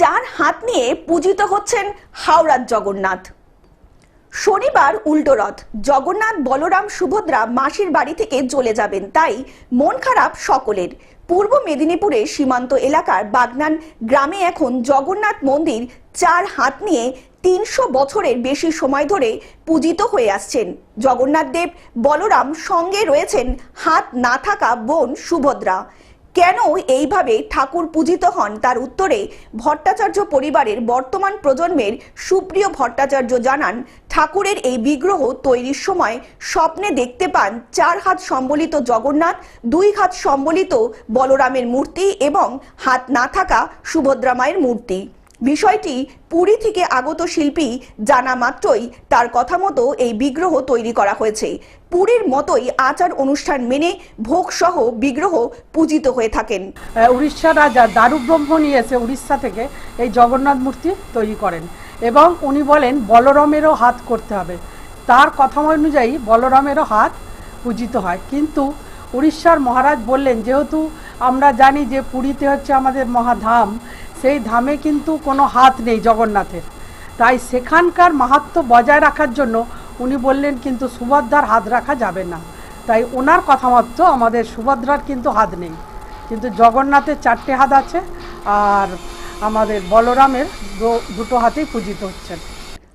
চার হাত নিয়ে পূজিত হচ্ছেন হাওড়ার জগন্নাথ। শনিবার উল্টো রথ। জগন্নাথ, বলরাম, সুভদ্রা মাসির বাড়ি থেকে চলে যাবেন। তাই মন খারাপ সকলের। পূর্ব মেদিনীপুরের সীমান্ত এলাকার বাগনান গ্রামে এখন জগন্নাথ মন্দির চার হাত নিয়ে তিনশো বছরের বেশি সময় ধরে পূজিত হয়ে আসছেন। জগন্নাথ দেব, বলরাম সঙ্গে রয়েছেন হাত না থাকা বোন সুভদ্রা। কেন এইভাবে ঠাকুর পূজিত হন? তার উত্তরে, ভট্টাচার্য পরিবারের বর্তমান প্রজন্মের সুপ্রিয় ভট্টাচার্য জানান, ঠাকুরের এই বিগ্রহ তৈরির সময় স্বপ্নে দেখতে পান চার হাত সম্বলিত জগন্নাথ, দুই হাত সম্বলিত বলরামের মূর্তি এবং হাত না থাকা সুভদ্রামায়ের মূর্তি। বিষয়টি পুরী থেকে আগত শিল্পী জানা মাত্রই তার কথা মতো এই বিগ্রহ তৈরি করা হয়েছে। পুরীর মতোই আচার অনুষ্ঠান মেনে ভোগসহ বিগ্রহ পূজিত হয়ে থাকেন। উড়িষ্যা রাজা দারুব্রহ্ম নিয়ে এসে উড়িষ্যা থেকে এই জগন্নাথ মূর্তি তৈরি করেন এবং উনি বলেন, বলরামেরও হাত করতে হবে। তার কথা অনুযায়ী বলরামেরও হাত পূজিত হয়। কিন্তু উড়িষ্যার মহারাজ বললেন, যেহেতু আমরা জানি যে পুরীতে হচ্ছে আমাদের মহাধাম সেই ধামে কিন্তু কোনো হাত নেই জগন্নাথের। তাই সেখানকার মাহাত্ম বজায় রাখার জন্য উনি বললেন, কিন্তু সুভদ্রার হাত রাখা যাবে না। তাই ওনার কথা মাত্র আমাদের সুভদ্রার কিন্তু হাত নেই। কিন্তু জগন্নাথের চারটে হাত আছে আর আমাদের বলরামের দুটো হাতেই পূজিত হচ্ছেন।